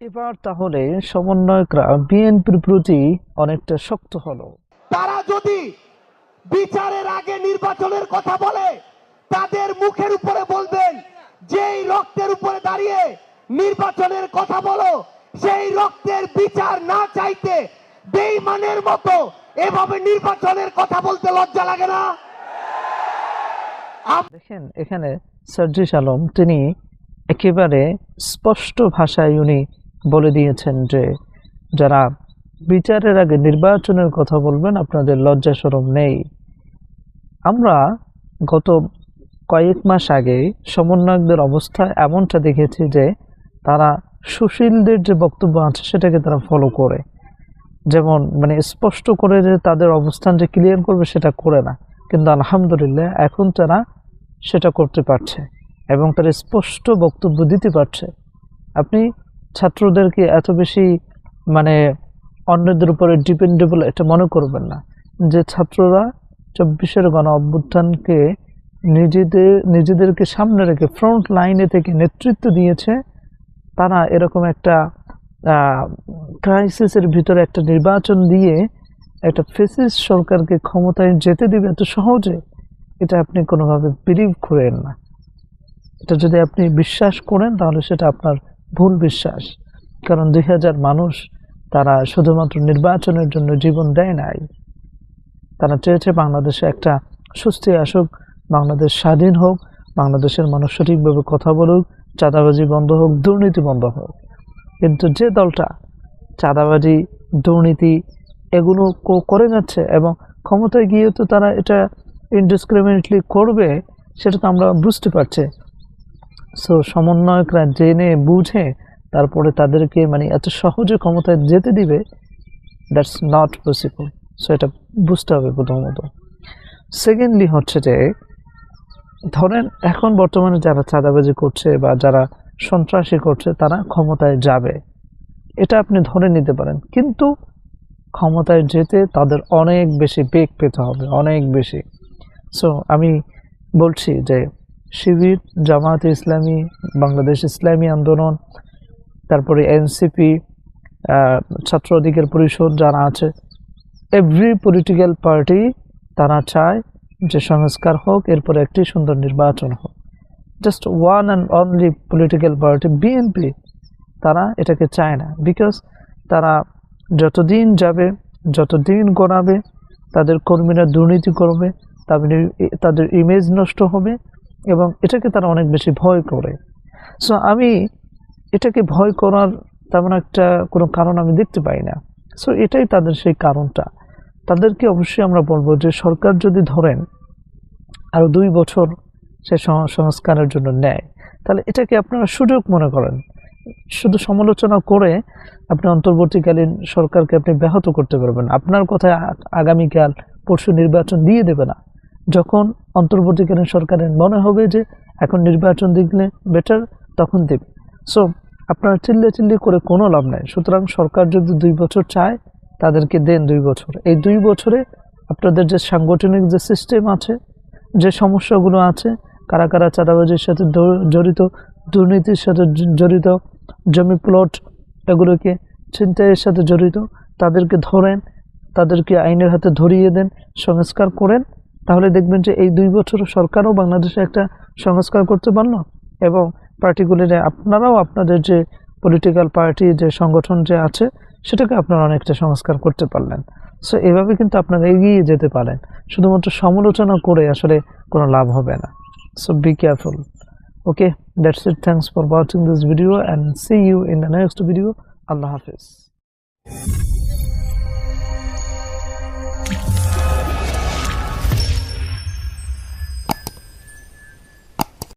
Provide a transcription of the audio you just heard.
এবার তাহলে সমন্বয়করা বিএনপির প্রতি অনেকটা শক্ত হলো। তারা যদি বিচারের আগে নির্বাচনের কথা বলে তাদের মুখের উপরে বলবেন যেই রক্তের উপরে দাঁড়িয়ে নির্বাচনের কথা বলো সেই রক্তের বিচার না চাইতে বেইমানের মতো এভাবে নির্বাচনের কথা বলতে লজ্জা লাগে না? দেখেন এখানে সার্জিস আলম তিনি একেবারে স্পষ্ট ভাষায় উনি বলে দিয়েছেন যে, যারা বিচারের আগে নির্বাচনের কথা বলবেন, আপনাদের লজ্জা সরম নেই। আমরা গত কয়েক মাস আগে সমন্বয়কদের অবস্থা এমনটা দেখেছি যে, তারা সুশীলদের যে বক্তব্য আছে, সেটাকে তারা ফলো করে। যেমন মানে স্পষ্ট করে যে তাদের অবস্থান যে ক্লিয়ার করবে, সেটা করে না। কিন্তু আলহামদুলিল্লাহ, এখন তারা সেটা করতে পারছে এবং তারা স্পষ্ট বক্তব্য দিতে পারছে। আপনি ছাত্রদেরকে এত বেশি মানে অন্যদের উপরে ডিপেন্ডেবল এটা মনে করবেন না। যে ছাত্ররা চব্বিশের গণ অভ্যুত্থানকে নিজেদের, নিজেদেরকে সামনে রেখে ফ্রন্ট লাইনে থেকে নেতৃত্ব দিয়েছে, তারা এরকম একটা ক্রাইসিসের ভিতরে একটা নির্বাচন দিয়ে একটা ফেসিস সরকারকে ক্ষমতায় যেতে দিবে এত সহজে, এটা আপনি কোনোভাবে বিলিভ করেন না। এটা যদি আপনি বিশ্বাস করেন, তাহলে সেটা আপনার ভুল বিশ্বাস। কারণ দুই হাজার মানুষ তারা শুধুমাত্র নির্বাচনের জন্য জীবন দেয় নাই। তারা চেয়েছে বাংলাদেশে একটা সুস্থি আসুক, বাংলাদেশ স্বাধীন হোক, বাংলাদেশের মানুষ সঠিকভাবে কথা বলুক, চাঁদাবাজি বন্ধ হোক, দুর্নীতি বন্ধ হোক। কিন্তু যে দলটা চাঁদাবাজি, দুর্নীতি এগুলো করে যাচ্ছে এবং ক্ষমতায় গিয়ে তো তারা এটা ইনডিসক্রিমিনেটলি করবে, সেটা তো আমরা বুঝতে পারছি। সো সমন্বয়করা জেনে, বুঝে, তারপরে তাদেরকে মানে এত সহজে ক্ষমতায় যেতে দিবে দ্যাটস নট পসিবল সো এটা বুঝতে হবে প্রথমত। সেকেন্ডলি হচ্ছে যে, ধরেন এখন বর্তমানে যারা চাঁদাবাজি করছে বা যারা সন্ত্রাসী করছে, তারা ক্ষমতায় যাবে। এটা আপনি ধরে নিতে পারেন। কিন্তু ক্ষমতায় যেতে তাদের অনেক বেশি বেগ পেতে হবে, অনেক বেশি। সো আমি বলছি যে শিবির, জামায়াতে ইসলামী, বাংলাদেশ ইসলামী আন্দোলন, তারপরে এনসিপি ছাত্র অধিকার পরিষদ যারা আছে। এভরি পলিটিক্যাল পার্টি তারা চায় যে সংস্কার হোক, এরপরে একটি সুন্দর নির্বাচন হোক। Just one and only political party BNP তারা এটাকে চায় না। বিকজ তারা যতদিন যাবে, যতদিন গড়াবে, তাদের কর্মীরা দুর্নীতি করবে, তাদের তাদের ইমেজ নষ্ট হবে এবং এটাকে তারা অনেক বেশি ভয় করে। সো আমি এটাকে ভয় করার তেমন একটা কোনো কারণ আমি দেখতে পাই না। সো এটাই তাদের সেই কারণটা। তাদেরকে অবশ্যই আমরা বলব যে, সরকার যদি ধরেন আরও দুই বছর সে সংস্কারের জন্য নেয়, তাহলে এটাকে আপনারা সুযোগ মনে করেন। শুধু সমালোচনা করে আপনি অন্তর্বর্তীকালীন সরকারকে আপনি ব্যাহত করতে পারবেন। আপনার কথায় আগামীকাল পরশু নির্বাচন দিয়ে দেবে না। যখন অন্তর্বর্তীকালীন সরকারের, মনে হবে যে এখন নির্বাচন দিলে বেটার তখন দেবে সো আপনারা চিল্লে চিল্লি করে কোনো লাভ নাই। সুতরাং সরকার যদি দুই বছর চায়, তাদেরকে দেন দুই বছর। এই দুই বছরে আপনাদের যে সাংগঠনিক যে সিস্টেম আছে, যে সমস্যাগুলো আছে, কারা কারা চাঁদাবাজির সাথে জড়িত, দুর্নীতির সাথে জড়িত, জমি প্লট এগুলোকে ছিনতাইয়ের সাথে জড়িত, তাদেরকে ধরেন, তাদেরকে আইনের হাতে ধরিয়ে দেন, সংস্কার করেন তাহলে দেখবেন যে এই দুই বছর সরকারও বাংলাদেশে একটা সংস্কার করতে পারল এবং পার্টিকুলারলি আপনারাও আপনাদের যে পলিটিক্যাল পার্টি যে সংগঠন যে আছে, সেটাকে আপনারা অনেকটা সংস্কার করতে পারলেন। সো এভাবে কিন্তু আপনারা এগিয়ে যেতে পারেন। শুধুমাত্র সমালোচনা করে আসলে কোনো লাভ হবে না। So be careful okay that's it thanks for watching this video and see you in the next video Allah Hafiz.